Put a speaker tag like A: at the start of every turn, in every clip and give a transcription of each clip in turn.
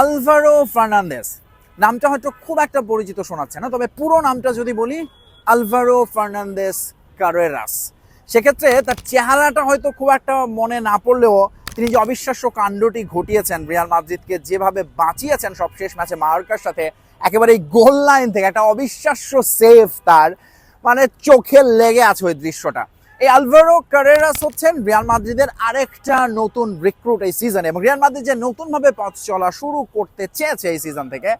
A: Alvaro Fernandes নামটা হয়তো খুব একটা পরিচিত শোনাচ্ছে না, তবে পুরো নামটা যদি বলি, আলভারো ফার্নান্দেস কারেরাস। সেক্ষেত্রে তার চেহারাটা হয়তো খুব একটা মনে না পড়লেও তিনি যে অবিশ্বাস্য কাণ্ডটি ঘটিয়েছেন, রিয়াল মাদ্রিদকে যেভাবে বাঁচিয়েছেন সব শেষ ম্যাচে মার্কার সাথে, একেবারে গোল লাইন থেকে একটা অবিশ্বাস্য সেফ তার মানে চোখে লেগে আছে ওই দৃশ্যটা। এই আলভারো কারেরাস হচ্ছেন রিয়াল মাদ্রিদের আরেকটা নতুন রিক্রুট এই সিজনে এবং রিয়াল মাদ্রিদ যে নতুনভাবে পথ চলা শুরু করতে চেয়েছে এই সিজন থেকে,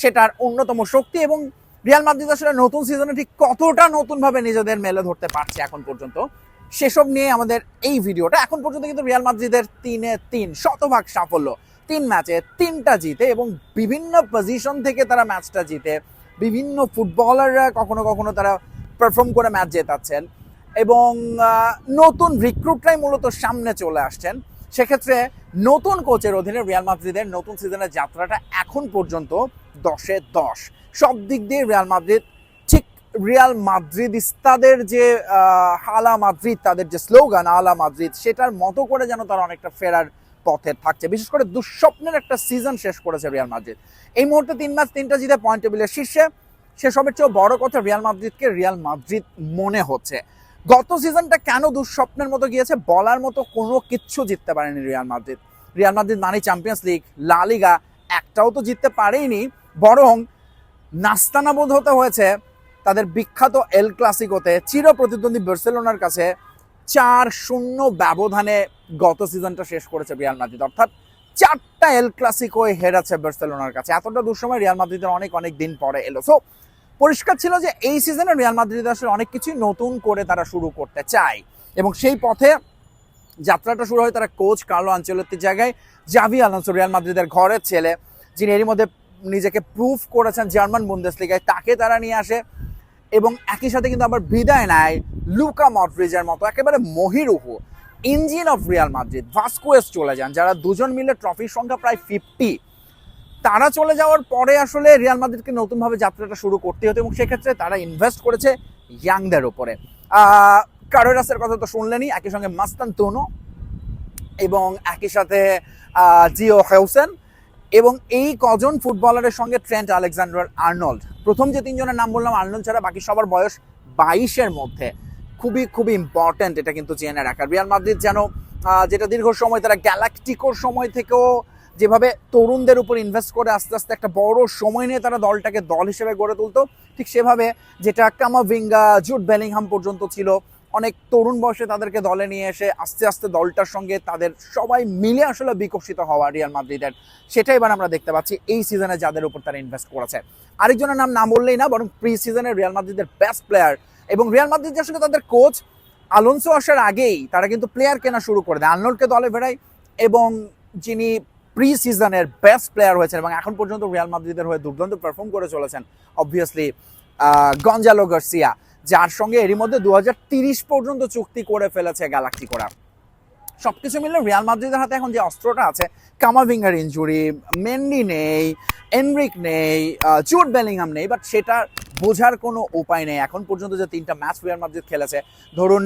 A: সেটার অন্যতম শক্তি এবং রিয়াল মাদ্রিদ আসলে নতুন সিজনে ঠিক কতটা নতুনভাবে নিজেদের মেলে ধরতে পারছে এখন পর্যন্ত, সেসব নিয়ে আমাদের এই ভিডিওটা। এখন পর্যন্ত কিন্তু রিয়াল মাদ্রিদের তিনে তিন শতভাগ সাফল্য, তিন ম্যাচে তিনটা জিতে এবং বিভিন্ন পজিশন থেকে তারা ম্যাচটা জিতে বিভিন্ন ফুটবলাররা কখনো কখনো তারা পারফর্ম করে ম্যাচ জেতাচ্ছেন। এবং নতুন রিক্রুটরাই মূলত সামনে চলে আসছেন। সেক্ষেত্রে নতুন কোচের অধীনে রিয়াল মাদ্রিদের নতুন সিজনের যাত্রাটা এখন পর্যন্ত দশে দশ। সব দিক দিয়ে রিয়াল মাদ্রিদ ঠিক রিয়াল মাদ্রিদিস্তাদের যে আহ, হালা মাদ্রিদ তাদের যে স্লোগান আলা মাদ্রিদ সেটার মতো করে যেন তারা অনেকটা ফেরার পথে থাকছে। বিশেষ করে দুঃস্বপ্নের একটা সিজন শেষ করেছে রিয়াল মাদ্রিদ। এই মুহূর্তে তিন ম্যাচ তিনটা জিতে পয়েন্ট টেবিলের শীর্ষে। সেসবের চেয়েও বড় কথা রিয়াল মাদ্রিদকে রিয়াল মাদ্রিদ মনে হচ্ছে। গত সিজনটা কেন দুঃস্বপ্নের মতো গিয়েছে? বলার মতো কোনো কিচ্ছু জিততে পারেনি রিয়াল মাদ্রিদ। রিয়াল মাদ্রিদ মানে চ্যাম্পিয়ন্স লিগ লা লিগা একটাও তো জিততে পারেইনি, বরং নাস্তানাবোধ হতে হয়েছে তাদের বিখ্যাত এল ক্লাসিকোতে চির প্রতিদ্বন্দ্বী বার্সেলোনার কাছে চার শূন্য ব্যবধানে গত সিজনটা শেষ করেছে রিয়াল মাদ্রিদ। অর্থাৎ চারটা এল ক্লাসিকোয় হেরেছে বার্সেলোনার কাছে। এতটা দুঃসময় রিয়াল মাদ্রিদের অনেক অনেক দিন পরে এলো। সো পরিষ্কার ছিল যে এই সিজনে রিয়াল মাদ্রিদ আসলে অনেক কিছুই নতুন করে তারা শুরু করতে চায়। এবং সেই পথে যাত্রাটা শুরু হয় তারা কোচ কার্লো আঞ্চলতির জায়গায়। জাভি আলোনসো রিয়াল মাদ্রিদের ঘরের ছেলে, যিনি এরই মধ্যে নিজেকে প্রুফ করেছেন জার্মান বুন্দেসলিগায় তাকে তারা নিয়ে আসে এবং একই সাথে কিন্তু আবার বিদায় নেয় লুকা মডরিজের মতো, একেবারে মহিরুহু, engine of Real Madrid Vazquez চলে যান, যারা দুজন মিলে ট্রফির সংখ্যা প্রায় ফিফটি তারা চলে যাওয়ার পরে আসলে রিয়াল মাদ্রিদকে নতুনভাবে যাত্রাটা শুরু করতে হতো এবং সেক্ষেত্রে তারা ইনভেস্ট করেছে ইয়াংদের উপরে। কারোরাসের কথা তো শুনলেনই, একই সঙ্গে মাস্তান তুনো এবং একই সাথে জিও হেউসেন এবং এই কজন ফুটবলারের সঙ্গে ট্রেন্ট আলেকজান্ডার আর্নল্ড। প্রথম যে তিনজনের নাম বললাম, আর্নল্ড ছাড়া বাকি সবার বয়স বাইশের মধ্যে। খুবই খুবই ইম্পর্ট্যান্ট এটা কিন্তু জেনে রাখা। রিয়াল মাদ্রিদ যেন যেটা দীর্ঘ সময়, তারা গ্যালাকটিকোর সময় থেকেও যেভাবে তরুণদের উপর ইনভেস্ট করে আস্তে আস্তে একটা বড় সময় নিয়ে তারা দলটাকে দল হিসেবে গড়ে তুলতো, ঠিক সেভাবে যেটা কামাভিঙ্গা, জুট বেলিংহাম পর্যন্ত ছিল, অনেক তরুণ বয়সে তাদেরকে দলে নিয়ে এসে আস্তে আস্তে দলটার সঙ্গে তাদের সবাই মিলে আসলে বিকশিত হওয়া রিয়াল মাদ্রিদের সেটাই এবার আমরা দেখতে পাচ্ছি এই সিজনে যাদের উপর তারা ইনভেস্ট করেছে। আরেকজনের নাম না বললেই না, বরং প্রি সিজনে রিয়াল মাদ্রিদের বেস্ট প্লেয়ার এবং রিয়াল মাদ্রিদ আসলে তাদের কোচ আলোনসো আসার আগেই তারা কিন্তু প্লেয়ার কেনা শুরু করে দেয়। আর্নল্ডকে দলে ফেরায় এবং যিনি প্রি সিজনের বেস্ট প্লেয়ার হয়েছেন এবং এখন পর্যন্ত রিয়াল মাদ্রিদের হয়ে দুর্দান্ত পারফর্ম করে চলেছেন অবভিয়াসলি গঞ্জালো গার্সিয়া যার সঙ্গে এরই মধ্যে দু পর্যন্ত চুক্তি করে ফেলেছে গ্যালাক্সি করা। সব কিছু মিলে রিয়াল মাদ্রিদের হাতে এখন যে অস্ত্রটা আছে কামাভিঙ্গার ইঞ্জুরি মেন্ডি নেই এনরিক নেই জুট বেলিংহাম নেই বাট সেটা বোঝার কোনো উপায় নেই। এখন পর্যন্ত যে তিনটা ম্যাচ রিয়াল মাদ্রিদ খেলেছে, ধরুন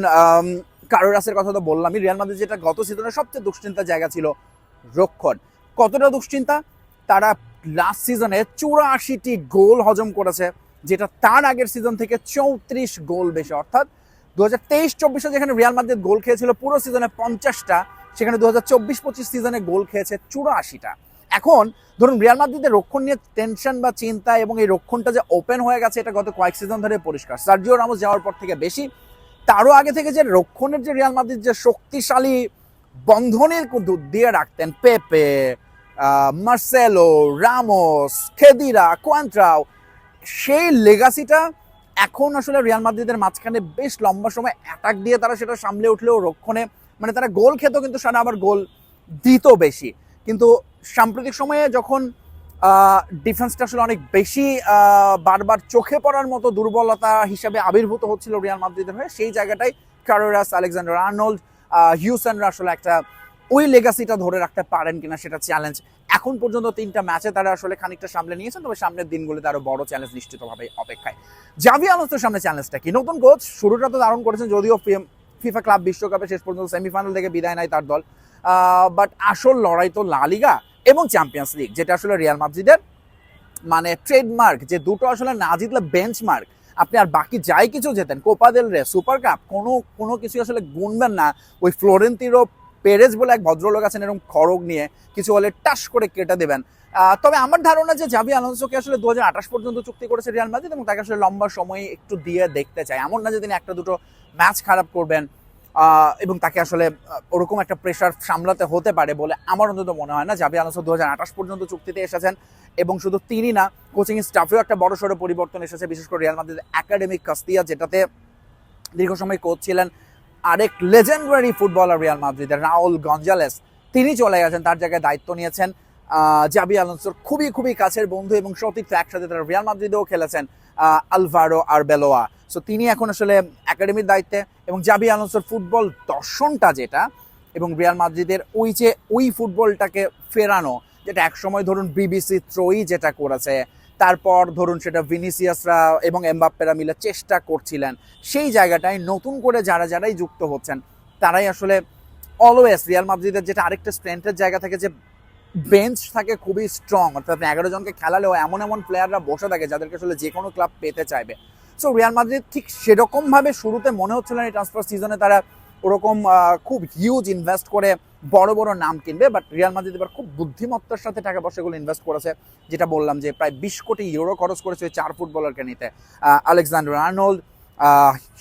A: কারোরাসের কথা তো বললামই রিয়াল মাদ্রিদ যেটা গত সিজনের সবচেয়ে দুশ্চিন্তার জায়গা ছিল রক্ষণ। কতটা দুশ্চিন্তা? তারা লাস্ট সিজনে চুরাশিটি গোল হজম করেছে, যেটা তার আগের সিজন থেকে চৌত্রিশ গোল বেশি। অর্থাৎ দু হাজার তেইশ চব্বিশে যেখানে রিয়াল মাদ্রিদ গোল খেয়েছিল, পুরো সিজনে পঞ্চাশটা, সেখানে দু হাজার চব্বিশ পঁচিশ সিজনে গোল খেয়েছে চুরাশিটা। এখন ধরুন রিয়াল মাদ্রিদের রক্ষণ নিয়ে টেনশন বা চিন্তা এবং এই রক্ষণটা যে ওপেন হয়ে গেছে, এটা গত কয়েক সিজন ধরে পরিষ্কার। সার্জিও রামোস যাওয়ার পর থেকে বেশি। তারও আগে থেকে যে রক্ষণের যে রিয়াল মাদ্রিদ যে শক্তিশালী বন্ধনের দিয়ে রাখতেন পেপে মার্সেলো, রামোস, খেদিরা, কোয়ান্ট্রাও, সেই লেগাসিটা এখন আসলে রিয়াল মাদ্রিদের মাঝখানে বেশ লম্বা সময় অ্যাটাক দিয়ে তারা সেটা সামলে উঠলেও রক্ষণে মানে তারা গোল খেত কিন্তু সেটা আবার গোল দিত বেশি। কিন্তু সাম্প্রতিক সময়ে যখন ডিফেন্সটা আসলে অনেক বেশি বারবার চোখে পড়ার মতো দুর্বলতা হিসাবে আবির্ভূত হচ্ছিল রিয়াল মাদ্রিদের হয়ে, সেই জায়গাটাই কারোরাস, আলেকজান্ডার আর্নল্ড হিউসেনরা আসলে একটা ওই লেগাসিটা ধরে রাখতে পারেন কিনা সেটা চ্যালেঞ্জ এখন পর্যন্ত তিনটা ম্যাচে তারা আসলে খানিকটা সামলে নিয়েছেন, তবে সামনের দিনগুলোতে আরও বড় চ্যালেঞ্জ নিশ্চিতভাবে অপেক্ষায়। জাভি আলোচনার সামনে চ্যালেঞ্জটা কি? নতুন কোচ শুরুটা তো দারুণ করেছেন, যদিও ফিফা ক্লাব বিশ্বকাপে শেষ পর্যন্ত সেমিফাইনাল থেকে বিদায় নেয় তার দল। বাট আসল লড়াই তো লা লিগা এবং চ্যাম্পিয়ন্স লিগ যেটা আসলে রিয়াল মাদ্রিদের মানে ট্রেডমার্ক যে দুটো আসলে না জিতলে বেঞ্চমার্ক আপনি আর বাকি যাই কিছু যেতেন কোপা দেল রে সুপার কাপ কোনো কোনো কিছু আসলে গুনবেন না। ওই ফ্লোরেন্তিরো পেরেজ বলে এক ভদ্রলোক আছেন, এরকম খড়গ নিয়ে কিছু হলে টাস করে কেটে দেবেন। তবে আমার ধারণা যে জাবি আলোনসোকে আসলে দু হাজার আঠাশ পর্যন্ত চুক্তি করেছে রিয়াল মাদ্রিদ এবং তাকে আসলে লম্বা সময় একটু দিয়ে দেখতে চায়। এমন না যে তিনি একটা দুটো ম্যাচ খারাপ করবেন এবং তাকে আসলে ওরকম একটা প্রেশার সামলাতে হতে পারে বলে আমার অন্তত মনে হয় না। জাবি আলোনসো দু হাজার আঠাশ পর্যন্ত চুক্তিতে এসেছেন এবং শুধু তিনি না কোচিং স্টাফেও একটা বড় সড়ো পরিবর্তন এসেছে। বিশেষ করে রিয়াল মাদ্রিদ একাডেমিক কাস্তিয়া, যেটাতে দীর্ঘ সময় কোচ ছিলেন আরেক লেজেন্ডারি ফুটবলার রিয়াল মাদ্রিদের রাউল গঞ্জালেস। তিনি চলে গেছেন, তার জায়গায় দায়িত্ব নিয়েছেন। জাবি আলোনসোর খুবই খুবই কাছের বন্ধু এবং সতীর্থ একসাথে তারা রিয়াল মাদ্রিদেও খেলেছেন আলভারো আর বেলোয়া সো তিনি এখন আসলে একাডেমির দায়িত্বে এবং জাবি আলোনসোর ফুটবল দর্শনটা যেটা এবং রিয়াল মাদ্রিদের ওই যে, ওই ফুটবলটাকে ফেরানো, যেটা একসময় ধরুন বিবিসি ত্রয়ী যেটা করেছে তারপর ধরুন সেটা ভিনিসিয়াসরা এবং এমবাপ্পেরা মিলে চেষ্টা করছিলেন। সেই জায়গাটায় নতুন করে যারা যারাই যুক্ত হচ্ছেন, তারাই আসলে অলওয়েজ রিয়াল মাদ্রিদের যেটা আরেকটা স্ট্রেংথের জায়গা থেকে যে বেঞ্চ থাকে খুবই স্ট্রং অর্থাৎ এগারো জনকে খেলালেও এমন এমন প্লেয়াররা বসে থাকে যাদেরকে আসলে যে কোনো ক্লাব পেতে চাইবে। সো রিয়াল মাদ্রিদ ঠিক সেরকমভাবে শুরুতে মনে হচ্ছিল না এই ট্রান্সফার সিজনে তারা ওরকম খুব হিউজ ইনভেস্ট করে বড় বড় নাম কিনবে বাট রিয়াল মাদ্রিদ এবার খুব বুদ্ধিমত্তার সাথে টাকা পয়সাগুলো ইনভেস্ট করেছে, যেটা বললাম যে প্রায় বিশ কোটি ইউরো খরচ করেছে চার ফুটবলারকে নিতে। আলেকজান্ডার আর্নল্ড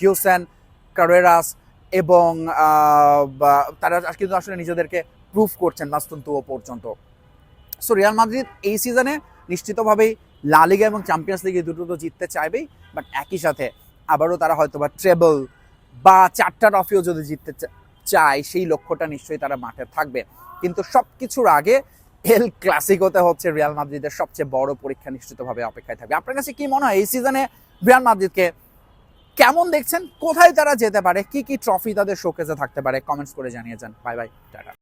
A: হিউসেন কারেরাস এবং তারা কিন্তু আসলে নিজেদেরকে প্রুফ করছেন বাস্তুন্তুও পর্যন্ত। সো রিয়াল মাদ্রিদ এই সিজনে নিশ্চিতভাবেই লা লিগা এবং চ্যাম্পিয়ন্স লিগে দুটো তো জিততে চাইবেই বাট একই সাথে আবারও তারা হয়তো বা ট্রেবল বা চারটা ট্রফিও যদি জিততে চায় সেই লক্ষ্যটা নিশ্চয়ই তারা মাঠে থাকবে। কিন্তু সব কিছুর আগে এল ক্লাসিকোতে হচ্ছে রিয়াল মাদ্রিদের সবচেয়ে বড় পরীক্ষা নিশ্চিতভাবে অপেক্ষায় থাকবে। আপনার কাছে কি মনে হয় এই সিজনে রিয়াল মাদ্রিদকে কেমন দেখছেন? কোথায় তারা যেতে পারে? কি কি ট্রফি তাদের শোকেজে থাকতে পারে? কমেন্টস করে জানিয়ে যান। Bye bye tata.